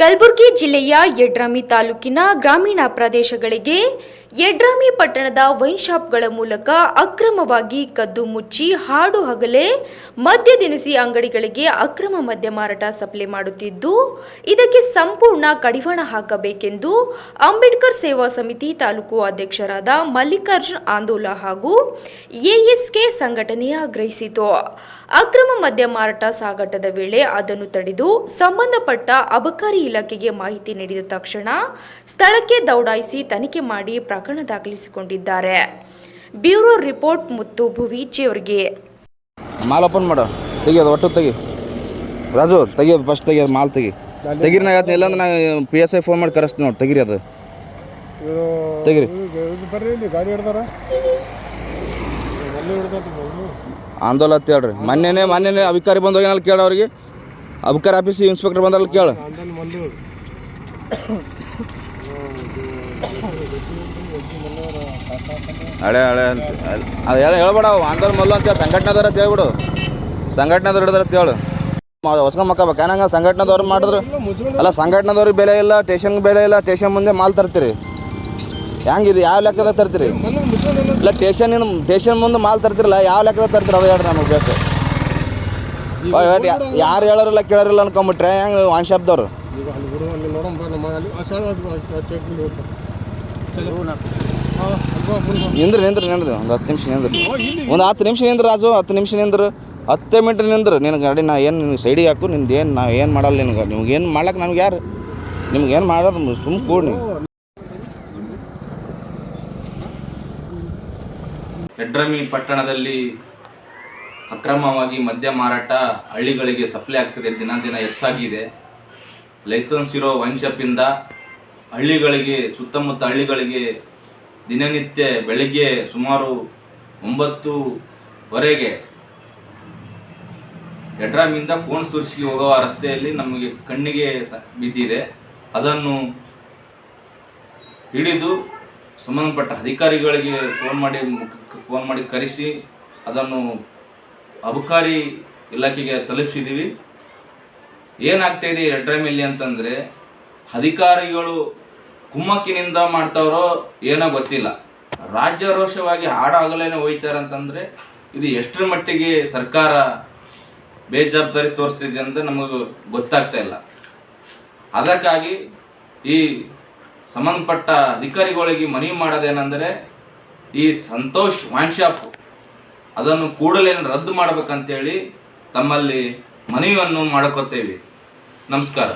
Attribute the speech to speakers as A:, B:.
A: ಕಲಬುರಗಿ ಜಿಲ್ಲೆಯ ಯಡ್ರಾಮಿ ತಾಲೂಕಿನ ಗ್ರಾಮೀಣ ಪ್ರದೇಶಗಳಿಗೆ ಯಡ್ರಾಮಿ ಪಟ್ಟಣದ ವೈನ್ ಶಾಪ್ಗಳ ಮೂಲಕ ಅಕ್ರಮವಾಗಿ ಕದ್ದು ಮುಚ್ಚಿ ಹಾಡು ಹಗಲೇ, ಮದ್ಯ ದಿನಸಿ ಅಂಗಡಿಗಳಿಗೆ ಅಕ್ರಮ ಮದ್ಯ ಮಾರಾಟ ಸಪ್ಲೈ ಮಾಡುತ್ತಿದ್ದು, ಇದಕ್ಕೆ ಸಂಪೂರ್ಣ ಕಡಿವಾಣ ಹಾಕಬೇಕೆಂದು ಅಂಬೇಡ್ಕರ್ ಸೇವಾ ಸಮಿತಿ ತಾಲೂಕು ಅಧ್ಯಕ್ಷರಾದ ಮಲ್ಲಿಕಾರ್ಜುನ್ ಆಂದೋಲ ಹಾಗೂ ಎಎಸ್ಕೆ ಸಂಘಟನೆ ಆಗ್ರಹಿಸಿತು. ಅಕ್ರಮ ಮದ್ಯ ಮಾರಾಟ ಸಾಗಾಟದ ವೇಳೆ ಅದನ್ನು ತಡೆದು ಸಂಬಂಧಪಟ್ಟ ಅಬಕಾರಿ ಇಲಾಖೆಗೆ ಮಾಹಿತಿ ನೀಡಿದ ತಕ್ಷಣ ಸ್ಥಳಕ್ಕೆ ದೌಡಾಯಿಸಿ ತನಿಖೆ ಮಾಡಿ ಪ್ರಕರಣ ದಾಖಲಿಸಿಕೊಂಡಿದ್ದಾರೆ. ಬ್ಯೂರೋ ರಿಪೋರ್ಟ್ ಮುತ್ತು ಭುವಿ ಅವರಿಗೆ.
B: ಮಾಲ್ ಓಪನ್ ಮಾಡು. ತೆಗಿಯೋದು ಒಟ್ಟು ತೆಗಿ. ರಾಜು ತೆಗಿಯೋದು ಫಸ್ಟ್ ತೆಗಿಯೋದು ಮಾಲ್ ತೆಗಿ. ತೆಗಿರಿ ನಾ ಹೇಳ್ತೀನಿ ಇಲ್ಲಾಂದ್ರೆ ನಾ ಪಿ ಎಸ್ ಐ ಫೋನ್ ಮಾಡಿ ಕರೆಸ್ತೀನಿ ನೋಡಿ ತೆಗಿರಿ ಅದು.
C: ಇವರು
B: ತೆಗಿರಿ.
C: ಇದು ಗಾಡಿ ಹಿಡ್ದಾರ. ಎಲ್ಲಿ ಹಿಡ್ದೈತಿ ಇವ್ನು?
B: ಆಂದೋಲ ಹೇಳ್ರಿ. ಮೊನ್ನೆನೇ ಮೊನ್ನೆನೇ ಅಧಿಕಾರಿ ಬಂದೋಗಿ ಹೋಗ್ಯಾನಲ್ಲ ಕೇಳೋ ಅವ್ರಿಗೆ ಅಬಕಾರಿ ಆಫೀಸ್ ಇನ್ಸ್ಪೆಕ್ಟರ್ ಬಂದಲ್ಲ ಕೇಳು. ಹಳೆ ಹಳೆ ಅಂತ ಅದು ಹೇಳ ಹೇಳ್ಬೇಡ ಆಂದೋಲನ ಮಲ್ಲು ಅಂತ ಸಂಘಟನೆದವ್ರ ಅಂತ ಹೇಳ್ಬಿಡು. ಸಂಘಟನೆದವ್ರು ಹಿಡಿದ್ರ ಅಂತ ಹೇಳು. ಹೊಸ್ಕೊಂಡ್ ಮಕ್ಕಬೇಕು ಏನಂಗ ಸಂಘಟನೆದವ್ರು ಮಾಡಿದ್ರು? ಅಲ್ಲ ಸಂಘಟನೆದವ್ರಿಗೆ ಬೆಲೆ ಇಲ್ಲ ಟೇಷನ್ಗೆ ಬೆಲೆ ಇಲ್ಲ ಟೇಷನ್ ಮುಂದೆ ಮಾಲ್ ತರ್ತೀರಿ. ಹೆಂಗಿದು ಯಾವ ಲೆಕ್ಕದಾಗ ತರ್ತೀರಿ? ಇಲ್ಲ ಟೇಷನ್ ಟೇಷನ್ ಮುಂದೆ ಮಾಲ್ ತರ್ತಿರಲ್ಲ ಯಾವ ಲೆಕ್ಕದಾಗ ತರ್ತೀರಿ? ಅದು ಹೇಳ್ರಿ ನಮಗೆ ಬೇಕು. ಯಾರು ಹೇಳೋರಿಲ್ಲ, ಕೇಳೋರಿಲ್ಲ ಅನ್ಕೊಂಬಿಟ್ರೆ ಹೆಂಗೆ ವಾನ್ ಶಾಪ್ದವ್ರು
C: ಈಗ ನಿಂದ್ರ ಬಾ.
B: ನಿಂದ್ರಿ ನಿಂದ್ರಿ. ನಿಂದ್ರಿ ಒಂದು ಹತ್ತು ನಿಮಿಷ ನಿಂದ್ರಿ. ಒಂದು ಹತ್ತು ನಿಮಿಷ ನಿಂದ್ರ, ರಾಜು. ಹತ್ತು ನಿಮಿಷ ನಿಂದ್ರು. ಹತ್ತೇ ಮಿಂಟ್ರಿ ನಿಂದ್ರು. ನಿನ್ನ ಗಾಡಿ ನಾ ಏನು ನಿಮ್ಗೆ ಸೈಡಿಗೆ ಹಾಕು, ನಿಂದು ಏನು ನಾ ಏನು ಮಾಡಲ್ಲ ನಿನಗೆ. ನಿಮ್ಗೆ ಏನು ಮಾಡ್ಲಕ್ಕೆ ನಮ್ಗೆ ಯಾರು? ನಿಮ್ಗೆ ಏನು ಮಾಡೋದು? ಸುಮ್ಮ ಕೂಡಿ
D: ಹೆಡ್ರಮಿ ಪಟ್ಟಣದಲ್ಲಿ ಅಕ್ರಮವಾಗಿ ಮದ್ಯ ಮಾರಾಟ ಹಳ್ಳಿಗಳಿಗೆ ಸಪ್ಲೈ ಆಗ್ತಿದೆ, ದಿನ ದಿನ ಹೆಚ್ಚಾಗಿದೆ ಲೈಸೆನ್ಸ್ ಇರೋ ವೈನ್ ಶಾಪಿಂದ ಹಳ್ಳಿಗಳಿಗೆ, ಸುತ್ತಮುತ್ತ ಹಳ್ಳಿಗಳಿಗೆ ದಿನನಿತ್ಯ ಬೆಳಗ್ಗೆ ಸುಮಾರು ಒಂಬತ್ತುವರೆಗೆ ಎಡ್ರಾಮಿಂದ ಕೋಣಸೂರ್ಸಿಗೆ ಹೋಗುವ ರಸ್ತೆಯಲ್ಲಿ ನಮಗೆ ಕಣ್ಣಿಗೆ ಬಿದ್ದಿದೆ. ಅದನ್ನು ಹಿಡಿದು ಸಂಬಂಧಪಟ್ಟ ಅಧಿಕಾರಿಗಳಿಗೆ ಫೋನ್ ಮಾಡಿ ಫೋನ್ ಮಾಡಿ ಕರೆಸಿ ಅದನ್ನು ಅಬಕಾರಿ ಇಲಾಖೆಗೆ ತಲುಪಿಸಿದ್ದೀವಿ ಏನಾಗ್ತಾ ಇದೆ ಎಡ್ರಮಿಲ್ಲಿ ಅಂತಂದರೆ, ಅಧಿಕಾರಿಗಳು ಕುಮ್ಮಕ್ಕಿನಿಂದ ಮಾಡ್ತಾವ್ರೋ ಏನೋ ಗೊತ್ತಿಲ್ಲ. ರಾಜ್ಯಾರೋಷವಾಗಿ ಹಾಡಾಗಲೇನೆ ಹೋಯ್ತಾರೆ ಅಂತಂದರೆ ಇದು ಎಷ್ಟರ ಮಟ್ಟಿಗೆ ಸರ್ಕಾರ ಬೇಜವಾಬ್ದಾರಿ ತೋರಿಸ್ತಿದೆ ಅಂತ ನಮಗೆ ಗೊತ್ತಾಗ್ತಾ ಇಲ್ಲ. ಅದಕ್ಕಾಗಿ ಈ ಸಂಬಂಧಪಟ್ಟ ಅಧಿಕಾರಿಗಳಿಗೆ ಮನವಿ ಮಾಡೋದೇನೆಂದರೆ, ಈ ಸಂತೋಷ್ ವೈನ್ ಶಾಪ್ ಅದನ್ನು ಕೂಡಲೇ ರದ್ದು ಮಾಡಬೇಕಂತೇಳಿ ತಮ್ಮಲ್ಲಿ ಮನವಿಯನ್ನು ಮಾಡ್ಕೋತೇವೆ. ನಮಸ್ಕಾರ.